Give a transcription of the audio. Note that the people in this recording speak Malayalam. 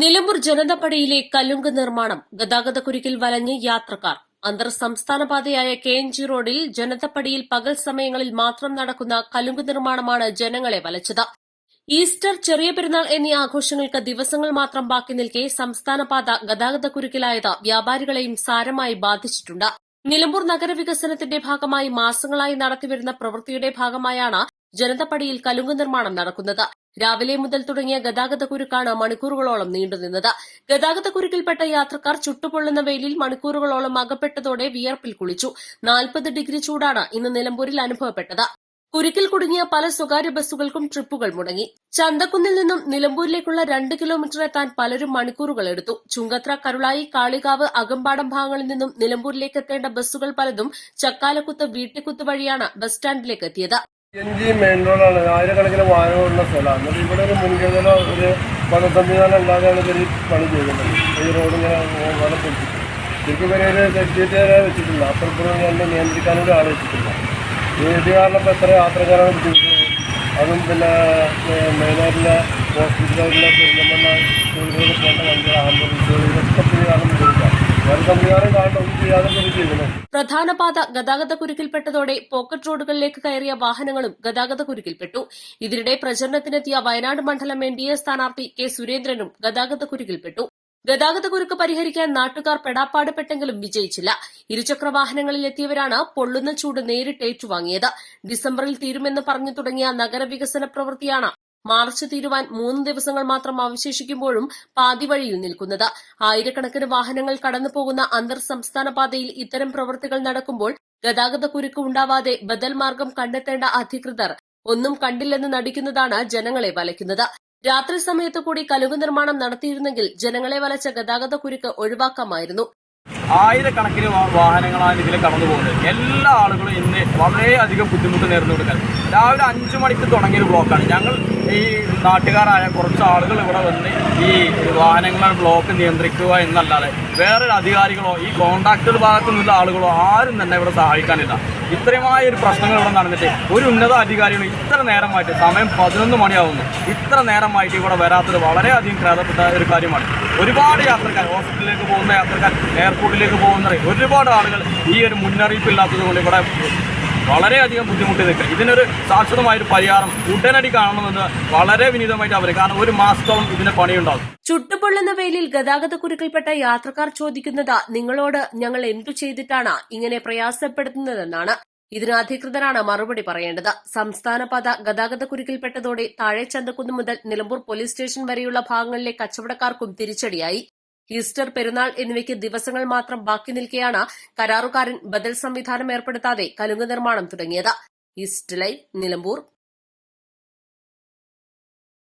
Nilambur ജനതപടിയിലെ കല്ലുങ്ക് നിർമ്മാണം ഗതാഗതക്കുരുക്കിൽ വലഞ്ഞ് യാത്രക്കാർ. അന്തർ സംസ്ഥാന പാതയായ കെ എൻ ജി റോഡിൽ ജനതപ്പടിയിൽ പകൽ സമയങ്ങളിൽ മാത്രം നടക്കുന്ന കലുങ്ക് നിർമ്മാണമാണ് ജനങ്ങളെ വലച്ചത്. ഈസ്റ്റർ ചെറിയ പെരുന്നാൾ എന്നീ ആഘോഷങ്ങൾക്ക് ദിവസങ്ങൾ മാത്രം ബാക്കി നിൽക്കെ സംസ്ഥാന പാത ഗതാഗതക്കുരുക്കിലായത് വ്യാപാരികളെയും സാരമായി ബാധിച്ചിട്ടുണ്ട്. നിലമ്പൂർ നഗരവികസനത്തിന്റെ ഭാഗമായി മാസങ്ങളായി നടത്തിവരുന്ന പ്രവൃത്തിയുടെ ഭാഗമായാണ് ജനതപ്പടിയിൽ കലുങ്ക് നിർമ്മാണം നടക്കുന്നത്. രാവിലെ മുതൽ തുടങ്ങിയ ഗതാഗത കുരുക്കാണ് മണിക്കൂറുകളോളം നീണ്ടുനിന്നത് ഗതാഗത കുരുക്കിൽപ്പെട്ട യാത്രക്കാർ ചുട്ടുപൊള്ളുന്ന വെയിലിൽ മണിക്കൂറുകളോളം അകപ്പെട്ടതോടെ വിയർപ്പിൽ കുളിച്ചു. നാൽപ്പത് ഡിഗ്രി ചൂടാണ് ഇന്ന് നിലമ്പൂരിൽ അനുഭവപ്പെട്ടത്. കുരുക്കിൽ കുടുങ്ങിയ പല സ്വകാര്യ ബസ്സുകൾക്കും ട്രിപ്പുകൾ മുടങ്ങി. ചന്തക്കുന്നിൽ നിന്നും നിലമ്പൂരിലേക്കുള്ള രണ്ട് കിലോമീറ്റർ എത്താൻ പലരും മണിക്കൂറുകൾ എടുത്തു. ചുങ്കത്ര കരുളായി കാളികാവ് അകമ്പാടം ഭാഗങ്ങളിൽ നിന്നും നിലമ്പൂരിലേക്ക് എത്തേണ്ട ബസ്സുകൾ പലതും ചക്കാലക്കുത്ത് വീട്ടിക്കുത്ത് വഴിയാണ് ബസ് സ്റ്റാൻഡിലേക്ക് എത്തിയത്. എൻ ജി മെയിൻ റോഡാണ് ആയിരക്കണക്കിന് വാഹനങ്ങളുള്ള സ്ഥലമാണ് എന്നിട്ട് ഇവിടെ ഒരു മുൻകരുതല ഒരു പണ സംവിധാനം ഇല്ലാതെയാണ് ഇവർ പണി ചെയ്യുന്നത് ഈ റോഡ് ഇങ്ങനെ വല പൊളിച്ചിട്ട് ശരിക്കും ഇവരെ ഒരു സെക്യൂരിറ്റി വെച്ചിട്ടില്ല. അപ്പുറത്തും കണ്ട് നിയന്ത്രിക്കാനൊരു ആളെ വെച്ചിട്ടില്ല. ഇത് കാരണം ഇപ്പോൾ എത്ര യാത്രക്കാരാണ് ബുദ്ധിമുട്ടുന്നത് അതും പിന്നെ മെയിനായിട്ടുള്ള ഹോസ്പിറ്റലുകളിലെ പെരിന്തമണ്ണ സ്കൂളുകളിൽ പോകേണ്ട വണ്ടികൾ പാത ഗതാഗതക്കുരുക്കിൽപ്പെട്ടതോടെ പോക്കറ്റ് റോഡുകളിലേക്ക് കയറിയ വാഹനങ്ങളും ഗതാഗതക്കുരുക്കിൽപ്പെട്ടു. ഇതിനിടെ പ്രചരണത്തിനെത്തിയ വയനാട് മണ്ഡലം എൻ ഡി എ സ്ഥാനാർത്ഥി കെ സുരേന്ദ്രനും ഗതാഗതക്കുരുക്കിൽപ്പെട്ടു. ഗതാഗതക്കുരുക്ക് പരിഹരിക്കാൻ നാട്ടുകാർ പെടാപ്പാട് പെട്ടെങ്കിലും വിജയിച്ചില്ല. ഇരുചക്ര വാഹനങ്ങളിൽ എത്തിയവരാണ് പൊള്ളുന്ന ചൂട് നേരിട്ട് ഏറ്റുവാങ്ങിയത് ഡിസംബറിൽ തീരുമെന്ന് പറഞ്ഞു തുടങ്ങിയ നഗരവികസന പ്രവൃത്തിയാണ് മാർച്ച് തീരുവാൻ മൂന്ന് ദിവസങ്ങൾ മാത്രം അവശേഷിക്കുമ്പോഴും പാതിവഴിയിൽ നിൽക്കുന്നത്. ആയിരക്കണക്കിന് വാഹനങ്ങൾ കടന്നുപോകുന്ന അന്തർ സംസ്ഥാന പാതയിൽ ഇത്തരം പ്രവൃത്തികൾ നടക്കുമ്പോൾ ഗതാഗത കുരുക്ക് ഉണ്ടാവാതെ ബദൽ മാർഗം കണ്ടെത്തേണ്ട അധികൃതർ ഒന്നും കണ്ടില്ലെന്ന് നടിക്കുന്നതാണ് ജനങ്ങളെ വലയ്ക്കുന്നത്. രാത്രി സമയത്ത് കൂടി കലുങ്ക് നിർമ്മാണം നടത്തിയിരുന്നെങ്കിൽ ജനങ്ങളെ വലച്ച ഗതാഗത കുരുക്ക് ഒഴിവാക്കാമായിരുന്നു. ആയിരക്കണക്കിന് വാഹനങ്ങളാണ് ഇതിൽ കടന്നു പോകുന്നത്. എല്ലാ ആളുകളും ഇന്ന് വളരെയധികം ബുദ്ധിമുട്ട് നേരിടുന്നു രാവിലെ അഞ്ചു മണിക്ക് തുടങ്ങിയ ബ്ലോക്കാണ്. ഞങ്ങൾ ഈ നാട്ടുകാരായ കുറച്ച് ആളുകൾ ഇവിടെ വന്ന് ഈ വാഹനങ്ങളുടെ ബ്ലോക്ക് നിയന്ത്രിക്കുക എന്നല്ലാതെ വേറൊരു അധികാരികളോ ഈ കോൺട്രാക്ടർ ഭാഗത്തു നിന്നുള്ള ആളുകളോ ആരും തന്നെ ഇവിടെ സഹായിക്കാനില്ല. ഇത്രയുമായ ഒരു പ്രശ്നങ്ങൾ ഇവിടെ നടന്നിട്ട് ഒരു ഉന്നത അധികാരികൾ ഇത്ര നേരമായിട്ട് സമയം പതിനൊന്ന് മണിയാവുന്നു ഇത്ര നേരമായിട്ട് ഇവിടെ വരാത്തത് വളരെയധികം ഖേദപ്പെട്ട ഒരു കാര്യമാണ്. ഒരുപാട് യാത്രക്കാർ ഹോസ്പിറ്റലിലേക്ക് പോകുന്ന യാത്രക്കാർ എയർപോർട്ടിലേക്ക് പോകുന്ന ഒരുപാട് ആളുകൾ ഈ ഒരു മുന്നറിയിപ്പ് ഇല്ലാത്തത് കൊണ്ട് ഇവിടെ വളരെയധികം ബുദ്ധിമുട്ടി നിൽക്കുക. ഇതിനൊരു ശാശ്വതമായൊരു പരിഹാരം ഉടനടി കാണണമെന്ന് വളരെ വിനീതമായിട്ട് അവർ കാരണം ഒരു മാസത്തോളം ഇതിന് പണിയുണ്ടാകും ചുട്ടുപൊള്ളുന്ന വെയിലിൽ ഗതാഗതക്കുരുക്കിൽപ്പെട്ട യാത്രക്കാർ ചോദിക്കുന്നത് നിങ്ങളോട് ഞങ്ങൾ എന്തു ചെയ്തിട്ടാണ് ഇങ്ങനെ പ്രയാസപ്പെടുത്തുന്നതെന്നാണ്. ഇതിന് അധികൃതരാണ് മറുപടി പറയേണ്ടത്. സംസ്ഥാന പാത ഗതാഗതക്കുരുക്കിൽപ്പെട്ടതോടെ താഴെ ചന്തക്കുന്ന് മുതൽ നിലമ്പൂർ പോലീസ് സ്റ്റേഷൻ വരെയുള്ള ഭാഗങ്ങളിലെ കച്ചവടക്കാർക്കും തിരിച്ചടിയായി. ഈസ്റ്റർ പെരുന്നാൾ എന്നിവയ്ക്ക് ദിവസങ്ങൾ മാത്രം ബാക്കി നിൽക്കെയാണ് കരാറുകാരൻ ബദൽ സംവിധാനം ഏർപ്പെടുത്താതെ കലുങ്ക് നിർമ്മാണം തുടങ്ങിയത്. East live Nilambur.